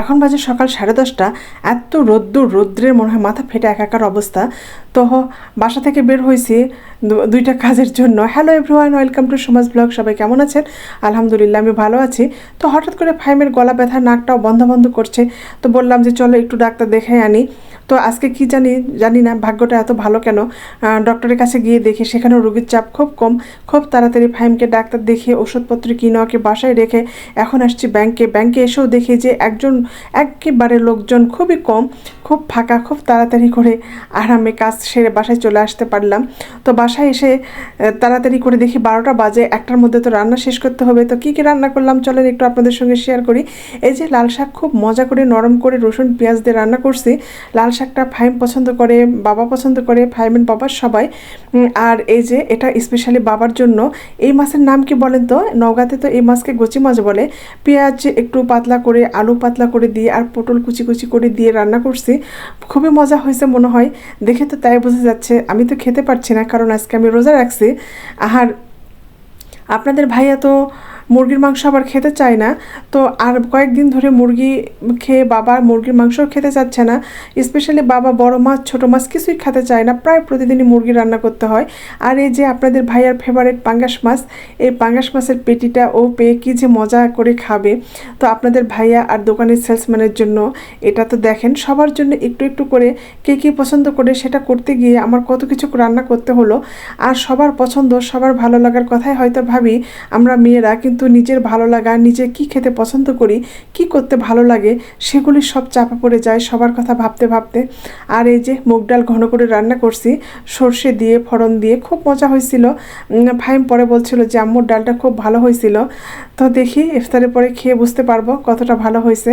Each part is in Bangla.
এখন বাজে সকাল সাড়ে দশটা। এত রোদ্দুর রৌদ্রের মনে হয় মাথা ফেটে একাকার অবস্থা। তো বাসা থেকে বের হয়েছি দুইটা কাজের জন্য। Hello everyone welcome to Samaj blog সবাই কেমন আছেন? আলহামদুলিল্লাহ, আমি ভালো আছি। তো হঠাৎ করে ফাইমের গলা ব্যথা, নাকটাও বন্ধ বন্ধ করছে। তো বললাম যে চলো একটু ডাক্তার দেখে আনি। তো আজকে কি জানি জানি না, ভাগ্যটা এত ভালো কেন? ডক্টরের কাছে গিয়ে দেখে সেখানেও রোগীর চাপ খুব কম। খুব তাড়াতাড়ি ফাইমকে ডাক্তার দেখিয়ে ওষুধপত্র কিনে ওকে বাসায় রেখে এখন আসছি ব্যাংকে। ব্যাংকে এসেও দেখি যে একজন, একেবারে লোকজন খুবই কম। খুব ফাঁকা, খুব তাড়াতাড়ি করে আরামে কাজ সেরে বাসায় চলে আসতে পারলাম। তো বাসায় এসে তাড়াতাড়ি করে দেখি বারোটা বাজে, একটার মধ্যে তো রান্না শেষ করতে হবে। তো কী কী রান্না করলাম? চলেন একটু আপনাদের সঙ্গে শেয়ার করি। এই যে লাল শাক খুব মজা করে নরম করে রসুন, পেঁয়াজ দিয়ে রান্না করছি। লাল শাকটা ফাইম পছন্দ করে, বাবা পছন্দ করে ফাইমের বাবার সবাই। আর এই যে এটা স্পেশালি বাবার জন্য, এই মাছের নাম কি বলেন তো? নওগাঁতে তো এই মাছকে গচি মাছ বলে। পেঁয়াজ একটু পাতলা করে, আলু পাতলা করে দিয়ে আর পটল কুচি কুচি করে দিয়ে রান্না করছি। খুবই মজা হয়েছে মনে হয়। দেখে তো তাই বোঝা যাচ্ছে। আমি তো খেতে পারছি না, কারণ আজকে আমি রোজা রাখছি। আর আপনাদের ভাইয়া তো মুরগির মাংস আবার খেতে চায় না। তো আর কয়েকদিন ধরে মুরগি খেয়ে বাবা মুরগির মাংস খেতে চাচ্ছে না। স্পেশালি বাবা বড় মাছ, ছোট মাছ কিছুই খেতে চায় না। প্রায় প্রতিদিনই মুরগি রান্না করতে হয়। আর এই যে আপনাদের ভাইয়ার ফেভারিট পাঙ্গাস মাছ, এই পাঙ্গাস মাছের পেটিটা ও পেয়ে কি যে মজা করে খাবে। তো আপনাদের ভাইয়া আর দোকানের সেলসম্যানের জন্য এটা তো দেখেন, সবার জন্য একটু একটু করে কে কী পছন্দ করে সেটা করতে গিয়ে আমার কত কিছু রান্না করতে হলো। আর সবার পছন্দ, সবার ভালো লাগার কথাই হয়তো ভাবি আমরা মেয়েরা, কিন্তু নিজের ভালো লাগা, নিজে কি খেতে পছন্দ করি, কি করতে ভালো লাগে, সেগুলি সব চাপা পড়ে যায় সবার কথা ভাবতে ভাবতে। আর এই যে মুগ ডাল ঘন করে রান্না করছি, সর্ষে দিয়ে, ফড়ন দিয়ে খুব মজা হয়েছিল। ফাইম পরে বলছিল যে আম্মুর ডালটা খুব ভালো হয়েছিল। তো দেখি ইফতারের পরে খেয়ে বুঝতে পারব কতটা ভালো হয়েছে।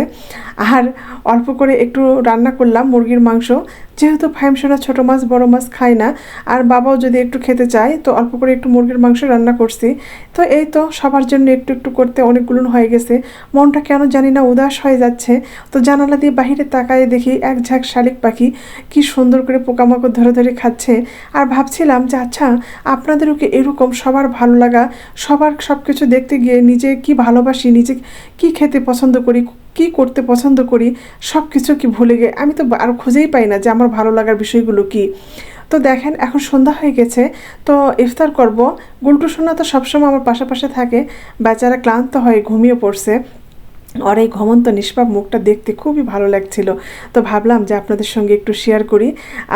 আর অল্প করে একটু রান্না করলাম মুরগির মাংস। যেহেতু ফাইম সোনা ছোটো মাছ, বড় মাছ খায় না, আর বাবাও যদি একটু খেতে চায়, তো অল্প করে একটু মুরগির মাংস রান্না করছি। তো এই তো সবার জন্য একটু একটু করতে অনেকগুলো হয়ে গেছে। মনটা কেন জানি না উদাস হয়ে যাচ্ছে। তো জানালা দিয়ে বাহিরে তাকায় দেখি এক ঝাঁক শালিক পাখি কি সুন্দর করে পোকামাকড় ধরে ধরে খাচ্ছে। আর ভাবছিলাম যে আচ্ছা আপনাদেরও কি এরকম সবার ভালো লাগা, সবার সব কিছু দেখতে গিয়ে নিজে কি ভালোবাসি, নিজে কি খেতে পছন্দ করি কি করতে পছন্দ করি সব কিছু কি ভুলে গে, আমি তো আর খুঁজেই পাই না যে আমার ভালো লাগার বিষয়গুলো কি। তো দেখেন, এখন সন্ধ্যা হয়ে গেছে, তো ইফতার করব। গুলটু সোনা তো সবসময় আমার পাশাপাশি থাকে, বেচারা ক্লান্ত হয়ে ঘুমিয়ে পড়ছে। আর এই ঘমন্ত নিষ্পাপ মুখটা দেখতে খুবই ভালো লাগছিল। তো ভাবলাম যে আপনাদের সঙ্গে একটু শেয়ার করি।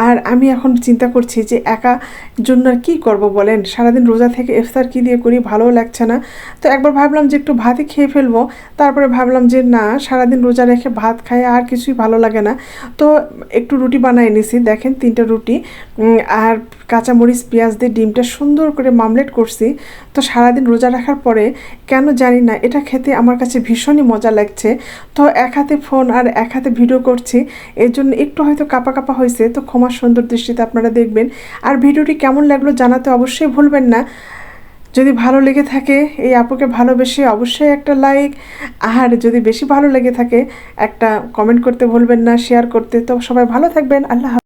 আর আমি এখন চিন্তা করছি যে একা জন্য আর কী করব বলেন? সারাদিন রোজা থেকে ইফতার কী দিয়ে করি? ভালোও লাগছে না। তো একবার ভাবলাম যে একটু ভাতই খেয়ে ফেলব। তারপরে ভাবলাম যে না, সারাদিন রোজা রেখে ভাত খাই আর কিছুই ভালো লাগে না। তো একটু রুটি বানাই নিছি। দেখেন তিনটা রুটি আর কাঁচামরিচ, পেঁয়াজ দিয়ে ডিমটা সুন্দর করে মামলেট করছি। তো সারাদিন রোজা রাখার পরে কেন জানি না, এটা খেতে আমার কাছে ভীষণই মজা লাগছে। তো এক হাতে ফোন আর এক হাতে ভিডিও করছি। এর জন্য একটু হয়তো কাপা কাপা হয়েছে, তো ক্ষমার সুন্দর দৃষ্টিতে আপনারা দেখবেন। আর ভিডিওটি কেমন লাগল জানাতে অবশ্যই ভুলবেন না। যদি ভালো লেগে থাকে, এই আপুকে ভালোবেসে অবশ্যই একটা লাইক আর যদি বেশি ভালো লেগে থাকে, একটা কমেন্ট করতে ভুলবেন না শেয়ার করতে। তো সবাই ভালো থাকবেন, আল্লাহ।